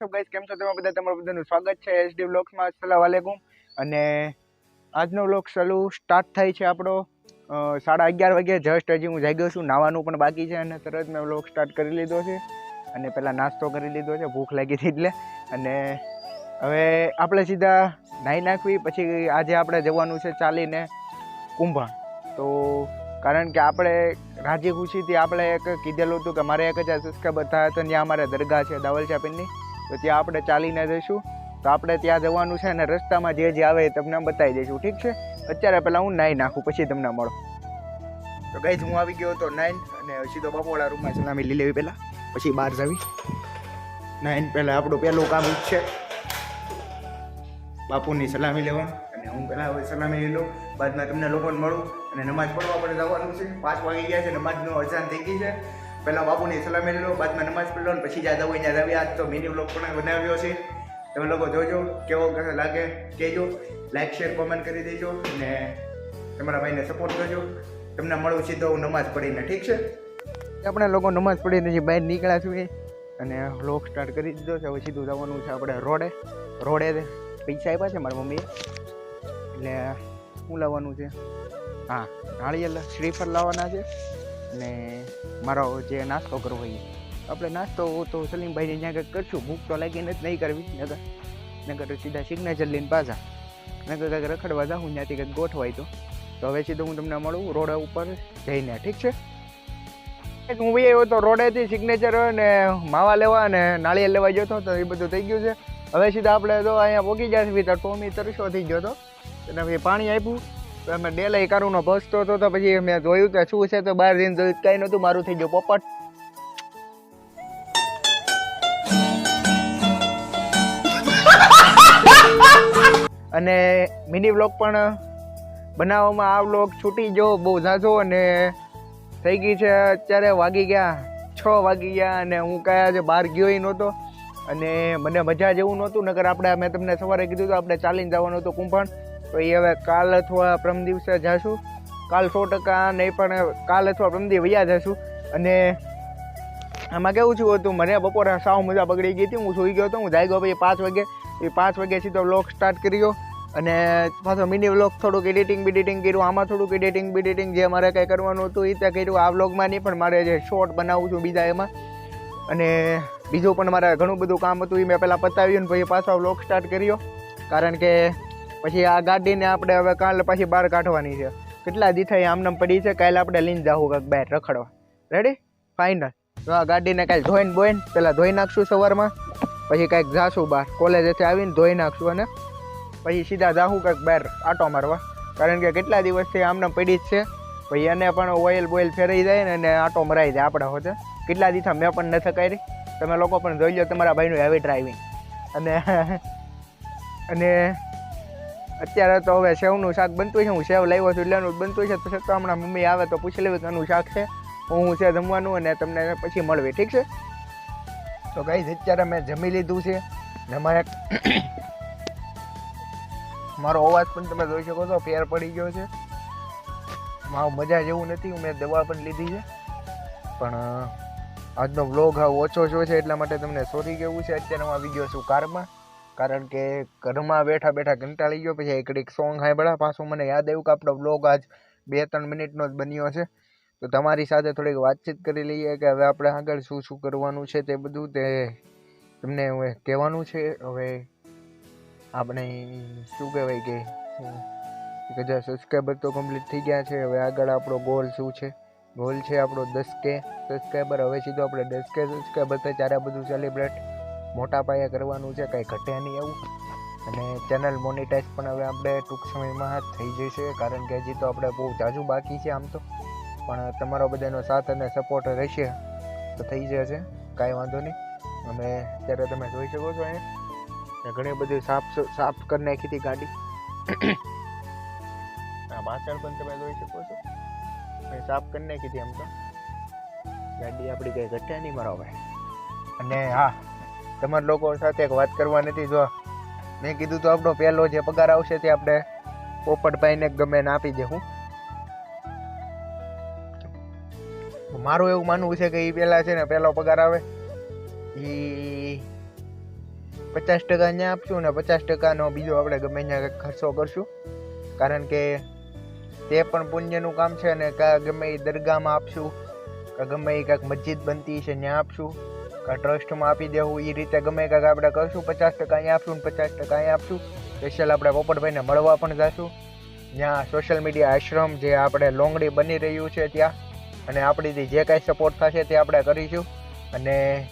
તો ગાઈસ કેમ છો? તમે બધા, તમારું બધાનું સ્વાગત છે એસડી વ્લોગ્સમાં અસલામ વાલેકુમ અને આજનો વ્લોગ ચાલુ સ્ટાર્ટ થાય છે આપણો. સાડા અગિયાર વાગે જસ્ટ હજી હું જાગ્યો છું, નાવાનું પણ બાકી છે અને તરત મેં વ્લોગ સ્ટાર્ટ કરી લીધો છે. અને પહેલાં નાસ્તો કરી લીધો છે, ભૂખ લાગી હતી એટલે. અને હવે આપણે સીધા નાહી નાખવી, પછી આજે આપણે જવાનું છે ચાલીને કુંભાણ. તો કારણ કે આપણે રાજી ખુશીથી આપણે એક કીધેલું હતું કે મારે એક હજાર સબસ્ક્રાઈબર થયા તો ત્યાં અમારે દરગાહ છે દાવલ ચાપીની તો ત્યાં આપણે ચાલીને જઈશું. તો આપણે ત્યાં જવાનું છે અને રસ્તામાં જે જે આવે એ તમને બતાવી દઈશું. ઠીક છે? અત્યારે પહેલાં હું નાહી નાખું, પછી તમને મળો. તો ગઈ હું આવી ગયો હતો નાઈન અને સીધો બાપોવાળા રૂમમાં સલામી લઈ લેવી પહેલાં, પછી બહાર જવી. નાઈન પહેલાં આપણું પહેલું કામ છે બાપુની સલામી લેવાનું અને હું પહેલાં હવે સલામી લઈ લઉં. બાદમાં તમને લોકોને મળું. અને નમાજ પડવા પણ જવાનું છે. પાંચ વાગી ગયા છે નમાજનો અજાન થઈ ગઈ છે. પહેલાં બાપુની સલામી લઈ બાદમાં નમાઝ પઢી લો અને પછી જ્યાં જવું ત્યાં આજ તો મિની બ્લોગ પણ બનાવ્યો છે. તમે લોકો જોજો, કેવો લાગે કહેજો. લાઇક શેર કોમેન્ટ કરી દેજો અને તમારા ભાઈને સપોર્ટ કરજો. તમને મળું સીધો હું નમાઝ પડીને ઠીક છે? આપણે લોકો નમાઝ પડીને જે બહાર નીકળ્યા છીએ અને વ્લોગ સ્ટાર્ટ કરી દીધો છે. હવે સીધું જવાનું છે આપણે રોડે. રોડે પૈસા આપ્યા છે મારી મમ્મીએ. એટલે શું લાવવાનું છે. હા, નાળિયેર શ્રીફળ લાવવાના છે. અને મારો જે નાસ્તો કરવો એ. આપણે નાસ્તો તો સલીમભાઈને ત્યાં કંઈક કરશું, ભૂખ તો લાગીને જ નહીં કરવી. નગર નગર સીધા સિગ્નેચર લઈને પાછા. નગર કંઈક રખડવા જાઉં, ત્યાંથી કંઈક ગોઠવાય તો. તો હવે સીધું હું તમને મળું રોડ ઉપર જઈને, ઠીક છે? હું ભાઈ આવ્યો તો રોડેથી સિગ્નેચર ને માવા લેવા અને નાળિયેર લેવા ગયો હતો તો એ બધું થઈ ગયું છે. હવે સીધા આપણે તો અહીંયા પહોંચી ગયા છીએ, તો ટોમી તરસો થઈ ગયો હતો એને પછી પાણી આપ્યું. અમે ડેલાઈ કારુનો ભસતો હતો તો પછી મેં જોયું કે શું છે તો બહાર જઈને જોયું કંઈ નહોતું, મારું થઈ ગયું પોપટ. અને મિની વ્લોગ પણ બનાવવામાં આ વ્લોગ છૂટી ગયો, બહુ ઝાઝો અને થઈ ગઈ છે અત્યારે વાગી ગયા છ વાગી ગયા અને હું કયા છે બહાર ગયો નહોતો. અને મને મજા જેવું નહોતું નગર આપણે, મેં તમને સવારે કીધું હતું આપણે ચાલીને જવાનું હતું કુંભણ. તો એ હવે કાલ અથવા પ્રમ દિવસે જઈશું કાલ સો ટકા નહીં, પણ કાલ અથવા પ્રમ દિવસ વયા જઈશું અને આમાં કેવું છું હતું, મને બપોરે સાવ મજા બગડી ગઈ હતી. હું સૂઈ ગયો હતો, હું જાગ્યો પછી પાંચ વાગે. એ પાંચ વાગે સીધો બ્લોગ સ્ટાર્ટ કર્યો. અને પાછો મિની વ્લોગ થોડુંક એડિટિંગ બિડિટિંગ કર્યું. આમાં થોડુંક એડિટિંગ બિડિટિંગ જે મારે કંઈ કરવાનું હતું એ ત્યાં કર્યું આ વ્લોગમાં નહીં, પણ મારે જે શોર્ટ બનાવું છું બીજા એમાં. અને બીજું પણ મારે ઘણું બધું કામ હતું એ મેં પહેલાં પતાવ્યું ને પછી પાછો વ્લોગ સ્ટાર્ટ કર્યો. કારણ કે પછી આ ગાડીને આપણે હવે કાલે પાછી બહાર કાઢવાની છે. કેટલા દી થઈ આમનામ પડી છે, કાલે આપણે લઈને જાવું કાંઈક બહાર રખડવા. રેડી ફાઇનલ તો આ ગાડીને કાલે ધોઈને બોઈને પહેલાં ધોઈ નાખશું સવારમાં, પછી કાંઈક જાશું બહાર. કોલેજેથી આવીને ધોઈ નાખશું અને પછી સીધા જાહું કાંઈક બહાર આટો મારવા. કારણ કે કેટલા દિવસથી આમને પડી જ છે. પછી એને પણ ઓઇલ બોઇલ ફેરાઈ જાય ને એને આટો મરાઈ જાય આપણા હોતે. કેટલા દિવસ મેં પણ નથી કરી. તમે લોકો પણ જોઈ લો તમારા ભાઈનું હેવી ડ્રાઇવિંગ અને અને અત્યારે તો હવે સેવનું શાક બનતું છે, હું સેવ લાવ્યો છું એટલે બનતું છે, તો છતાં હમણાં મમ્મી આવે તો પૂછી લેવી કે શાક છે, હું છે જમવાનું અને તમને પછી મળવી, ઠીક છે? તો ગાઈઝ અત્યારે મેં જમી લીધું છે ને મારે મારો અવાજ પણ તમે જોઈ શકો છો, ફેર પડી ગયો છે. મારું મજા જેવું નથી મેં દવા પણ લીધી છે. પણ આજનો વ્લોગ હા ઓછો જો છે, એટલા માટે તમને સોરી કેવું છે, અત્યારે હું આવી ગયો છું કારમાં કારણ કે ઘરમાં બેઠા બેઠા કંટાળી ગયો, પછી એક સોંગ સાંભળ્યા. પાછું મને યાદ આવ્યું કે આપણો બ્લોગ આજ બે ત્રણ મિનિટનો જ બન્યો છે. તો તમારી સાથે થોડીક વાતચીત કરી લઈએ કે હવે આપણે આગળ શું શું કરવાનું છે તે બધું. તે તમને હવે કહેવાનું છે. હવે આપણે શું કહેવાય કે હજાર સબસ્ક્રાઈબર તો કમ્પ્લીટ થઈ ગયા છે. હવે આગળ આપણો ગોલ શું છે? ગોલ છે આપણો દસ કે સબસ્ક્રાઈબર હવે સીધો આપણે દસ કે સબસ્ક્રાઈબર થાય ત્યારે બધું સેલિબ્રેટ મોટા પાયે કરવાનું છે, કંઈ ઘટે નહીં એવું. અને ચેનલ મોનિટાઈઝ પણ હવે આપણે ટૂંક સમયમાં થઈ જશે, કારણ કે હજી તો આપણે બહુ જાજુ બાકી છે આમ તો. પણ તમારો બધાનો સાથ અને સપોર્ટ રહેશે તો થઈ જશે કાંઈ વાંધો નહીં. અને અત્યારે તમે જોઈ શકો છો અહીંયા ઘણી બધી સાફ સાફ કરી નાખી હતી ગાડી. આ પાછળ પણ તમે જોઈ શકો છો. મેં સાફ કરી નાખી હતી આમ તો. ગાડી આપણી કંઈ ઘટ્યા નહીં મારો ભાઈ. અને હા તમારા લોકો સાથે એક વાત કરવા નથી જો મેં કીધું તો આપણો પહેલો જે પગાર આવશે તે આપણે પોપટભાઈને ગમે ને આપી દેવું મારું એવું માનવું છે કે એ પહેલાં છે ને પહેલો પગાર આવે એ પચાસ ટકા અહીંયા આપશું ને પચાસ ટકાનો બીજો આપણે ગમે ત્યાં ખર્ચો કરશું. કારણ કે તે પણ પુણ્યનું કામ છે કાં ગમે એ દરગાહમાં આપશું, કાં ગમે એ કાંઈક મસ્જિદ બનતી છે ત્યાં આપશું. ટ્રસ્ટમાં આપી દેવું એ રીતે ગમે કાંઈક આપણે કરશું, પચાસ ટકા અહીંયા આપશું પચાસ ટકા અહીંયા આપશું. સ્પેશિયલ આપણે પોપટભાઈને મળવા પણ જશું. જ્યાં સોશિયલ મીડિયા આશ્રમ જે આપણે લોંગડી બની રહ્યું છે ત્યાં. અને આપણીથી જે કાંઈ સપોર્ટ થશે તે આપણે કરીશું. અને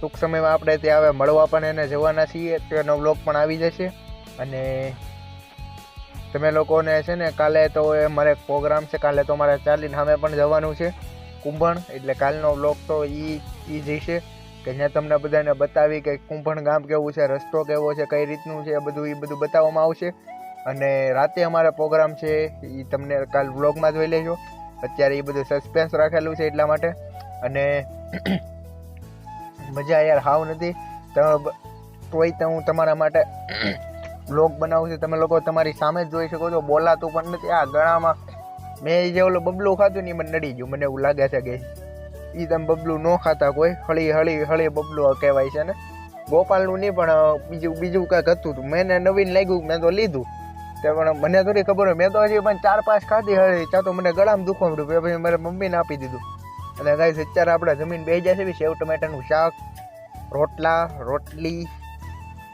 ટૂંક સમયમાં આપણે ત્યાં હવે મળવા પણ એને જવાના છીએ. તેનો વ્લોગ પણ આવી જશે. અને તમે લોકોને છે ને, કાલે તો એ મારે પ્રોગ્રામ છે. કાલે તો મારે ચાલીને સામે પણ જવાનું છે. કુંભણ, એટલે કાલનો વ્લોગ તો એ એ જશે કે જ્યાં તમને બધાને બતાવી કે કુંભણ ગામ કેવું છે, રસ્તો કેવો છે, કઈ રીતનું છે એ બધું એ બધું બતાવવામાં આવશે. અને રાતે અમારો પ્રોગ્રામ છે એ તમને કાલ વ્લોગમાં જોઈ લેજો. અત્યારે એ બધું સસ્પેન્સ રાખેલું છે એટલા માટે. અને મજા યાર, હાવ નથી. તો બ- તોય તો હું તમારા માટે વ્લોગ બનાવું છું. તમે લોકો તમારી સામે જ જોઈ શકો છો. બોલાતું પણ નથી. આ ગળામાં મેં જે ઓલું બબલું ખાધું ને એ મને નડી ગયું. મને એવું લાગે છે કે એ તમે બબલું ન ખાતા કોઈ, હળી હળી હળી બબલું કહેવાય છે ને. ગોપાલનું નહીં, પણ બીજું બીજું કાંઈક હતું હતું મેં નવીન લાગ્યું, મેં તો લીધું. તે પણ મને થોડી ખબર હોય. મેં તો હજી પણ ચાર પાંચ ખાધી હળી. ત્યાં તો મને ગળામાં દુખવા મળ્યું પછી મારે મમ્મીને આપી દીધું. અને ગાઈસ, અત્યારે આપણે જમીન બે જાય છે સેવ ટમેટાનું શાક, રોટલા, રોટલી,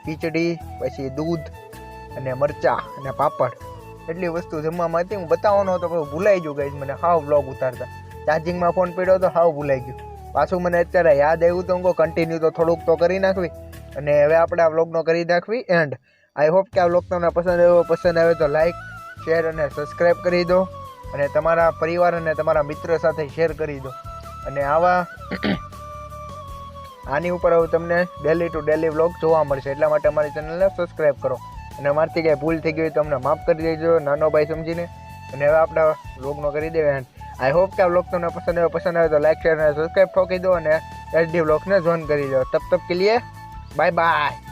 ખીચડી, પછી દૂધ અને મરચા અને પાપડ. એટલી વસ્તુ જમવામાં હતી. હું બતાવવાનો હતો, પણ ભૂલાઈ ગયું ગઈ મને હાવ બ્લોગ ઉતારતા. ચાર્જિંગમાં ફોન પડ્યો તો હાવ ભૂલાઈ ગયું. પાછું મને અત્યારે યાદ આવ્યું તો હું કન્ટિન્યુ તો થોડુંક તો કરી નાખવી. અને હવે આપણે આ વ્લોગનો કરી નાખવી એન્ડ આઈ હોપ કે આ વ્લોગ તમને પસંદ આવ્યો. પસંદ આવે તો લાઈક શેર અને સબસ્ક્રાઈબ કરી દો. અને તમારા પરિવાર અને તમારા મિત્ર સાથે શેર કરી દો. અને આવા આની ઉપર હવે તમને ડેલી ટુ ડેલી વ્લોગ જોવા મળશે. એટલા માટે અમારી ચેનલને સબસ્ક્રાઈબ કરો. અને અમારથી કાંઈ ભૂલ થઈ ગઈ તો અમને માફ કરી દેજો. નાનો ભાઈ સમજીને. અને હવે આપણા વ્લોગનો કરી દેવે આઈ હોપ કે આ બ્લોગ તમને પસંદ આવ્યો. પસંદ આવે તો લાઈક શેર અને સબસ્ક્રાઈબ ઠોકી દો અને એચડી બ્લોગને જોઈન કરી દો તબ તબ કે લીએ બાય બાય